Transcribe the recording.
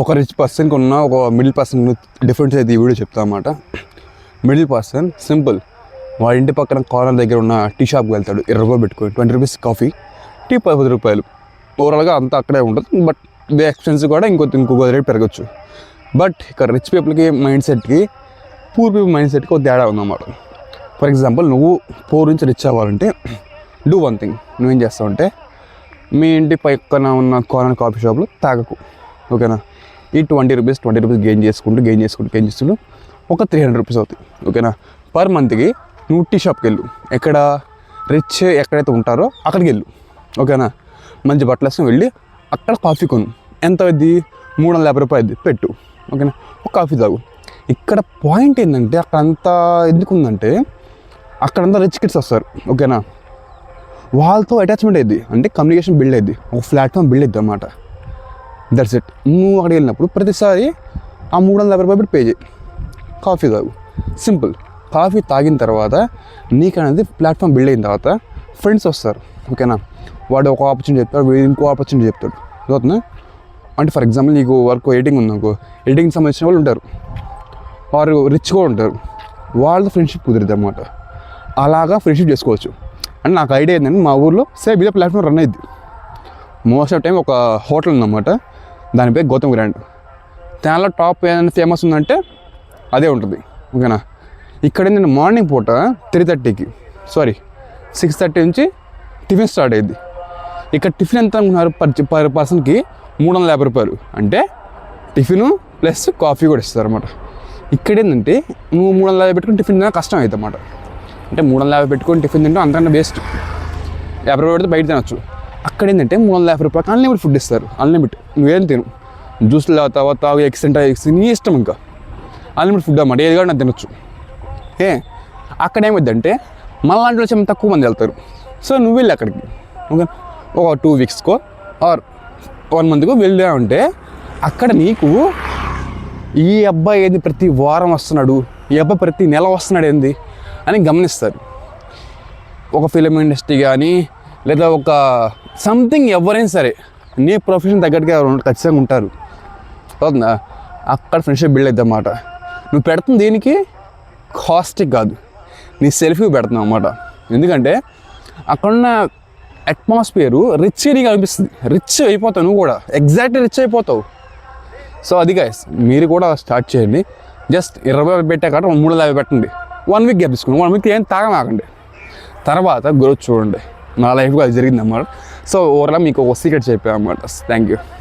ఒక రిచ్ పర్సన్కి ఉన్న ఒక మిడిల్ పర్సన్ డిఫరెన్స్ అయితే ఈ వీడియో చెప్తా అన్నమాట మిడిల్ పర్సన్ సింపుల్ వాడి ఇంటి పక్కన కార్నర్ దగ్గర ఉన్న టీ షాప్కి వెళ్తాడు. ఇరవై రూపాయలు పెట్టుకొని ట్వంటీ రూపీస్ కాఫీ టీ పది రూపాయలు. ఓవరాల్గా అంతా అక్కడే ఉంటుంది. బట్ దే ఎక్స్పెన్స్ కూడా ఇంకో ఇంకొక రేట్ పెరగచ్చు. బట్ ఇక్కడ రిచ్ పీపుల్కి మైండ్ సెట్కి పూర్ పీపుల్ మైండ్ సెట్కి ఒక తేడా ఉందన్నమాట. ఫర్ ఎగ్జాంపుల్ నువ్వు పూర్ నుంచి రిచ్ అవ్వాలంటే డూ వన్ థింగ్ నువ్వేం చేస్తావంటే మీ ఇంటి పక్కన ఉన్న కార్నర్ కాఫీ షాప్లో తాగకు. ఓకేనా ఈ twenty rupees twenty rupees gain చేసుకుంటూ గెయిన్ చేసుకుంటూ గెయిన్ చేసుకుంటూ ఒక త్రీ హండ్రెడ్ రూపీస్ అవుతాయి. ఓకేనా పర్ మంత్కి నువ్వు టీ షాప్కి వెళ్ళు. ఎక్కడ రిచ్ ఎక్కడైతే ఉంటారో అక్కడికి వెళ్ళు. ఓకేనా మంచి బట్టలు వేసుకుని వెళ్ళి అక్కడ కాఫీ కొను. ఎంత అవుద్ది? మూడు వందల యాభై రూపాయలు పెట్టు. ఓకేనా ఒక కాఫీ తాగు. ఇక్కడ పాయింట్ ఏంటంటే అక్కడ అంతా ఎందుకు ఉందంటే అక్కడంతా రిచ్ కిడ్స్ వస్తారు. ఓకేనా వాళ్ళతో అటాచ్మెంట్ అయ్యింది అంటే కమ్యూనికేషన్ బిల్డ్ అయ్యింది ఒక ప్లాట్ఫామ్ బిల్డ్ అయ్యింది అనమాట దట్స్ ఇట్ నువ్వు అక్కడికి వెళ్ళినప్పుడు ప్రతిసారి ఆ మూడు వందల యాభై రూపాయలు పే చేయి. కాఫీ తాగు. సింపుల్ కాఫీ తాగిన తర్వాత నీకు అనేది ప్లాట్ఫామ్ బిల్డ్ అయిన తర్వాత ఫ్రెండ్స్ వస్తారు. ఓకేనా వాడు ఒక ఆపర్చునిటీ చెప్తాడు వీడు ఇంకో ఆపర్చునిటీ చెప్తాడు. అవుతుంది అంటే ఫర్ ఎగ్జాంపుల్ నీకు వర్క్ ఎడిటింగ్ ఉందనుకో ఎడిటింగ్ సంబంధించిన వాళ్ళు ఉంటారు. వారు రిచ్ కూడా ఉంటారు. వాళ్ళతో ఫ్రెండ్షిప్ కుదిరిద్ది అనమాట అలాగా ఫ్రెండ్షిప్ చేసుకోవచ్చు. అండ్ నాకు ఐడియా ఏంటంటే మా ఊర్లో సేమ్ ఇదే ప్లాట్ఫామ్ రన్ అయ్యింది మోస్ట్ ఆఫ్ టైం ఒక హోటల్ ఉందన్నమాట. దాని పేరు గౌతమ్ గ్రాండ్. దానిలో టాప్ ఏదైనా ఫేమస్ ఉందంటే అదే ఉంటుంది. ఓకేనా? ఇక్కడ నేను మార్నింగ్ పూట త్రీ థర్టీకి సారీ సిక్స్ థర్టీ నుంచి టిఫిన్ స్టార్ట్ అయ్యింది ఇక్కడ టిఫిన్ ఎంత అనుకున్నారు? పర్ పర్ పర్సన్కి మూడు వందల యాభై రూపాయలు. అంటే టిఫిన్ ప్లస్ కాఫీ కూడా ఇస్తారు అనమాట ఇక్కడ ఏంటంటే నువ్వు మూడు వందల యాభై పెట్టుకుని టిఫిన్ తిన్నా కష్టం అవుతుంది అన్నమాట. అంటే మూడు వందల యాభై పెట్టుకొని టిఫిన్ తింటే అంతకన్నా వేస్ట్ యాభై రూపాయలు పెడితే బయట తినచ్చు. అక్కడ ఏంటంటే మూడు వందల యాభై రూపాయలకి అన్లిమిట్ ఫుడ్ ఇస్తారు. అన్లిమిట్ నువ్వేం తిను. జ్యూస్లు తాగుతావా తాగు ఎక్స్ ఎక్స్ నీ ఇష్టం ఇంకా. అన్లిమిట్ ఫుడ్ అన్నమాట. ఏది కూడా నాకు తినొచ్చు. ఏ? అక్కడ ఏమైందంటే మళ్ళాంటి వచ్చి తక్కువ మంది వెళ్తారు. సో నువ్వు వెళ్ళి అక్కడికి. ఓకే? ఒక టూ వీక్స్కో ఆర్ వన్ మంత్కో వెళ్ళా ఉంటే అక్కడ నీకు ఈ అబ్బాయి ఏంది? ప్రతి వారం వస్తున్నాడు. ఈ అబ్బాయి ప్రతి నెల వస్తున్నాడు ఏంది? అని గమనిస్తారు. ఒక ఫిలిం ఇండస్ట్రీ కానీ లేదా ఒక సంథింగ్ ఎవరైనా సరే నీ ప్రొఫెషన్ తగ్గట్టుగా ఎవరు ఉంటారు, ఖచ్చితంగా ఉంటారు. అవుతుందా? అక్కడ ఫ్రెండ్షిప్ బిల్డ్ అవుతుంది అన్నమాట. నువ్వు పెడుతుంది దేనికి? కాస్టిక్ కాదు. నీ సెల్ఫీ పెడుతున్నావు అన్నమాట. ఎందుకంటే అక్కడున్న అట్మాస్ఫియరు రిచ్ ఏరియా అనిపిస్తుంది. రిచ్ అయిపోతావు నువ్వు కూడా. ఎగ్జాక్ట్ రిచ్ అయిపోతావు. సో అది గైస్ మీరు కూడా స్టార్ట్ చేయండి. జస్ట్ ఇరవై పెట్టే కాబట్టి మూడు యాభై పెట్టండి. One week gap one week ఏం తాగమాకండి. తర్వాత గ్రోత్ చూడండి. నా లైఫ్లో అది జరిగింది అన్నమాట సో ఓవరాల్ మీకు ఒక సీక్రెట్ చెప్పాను అన్నమాట. Thank you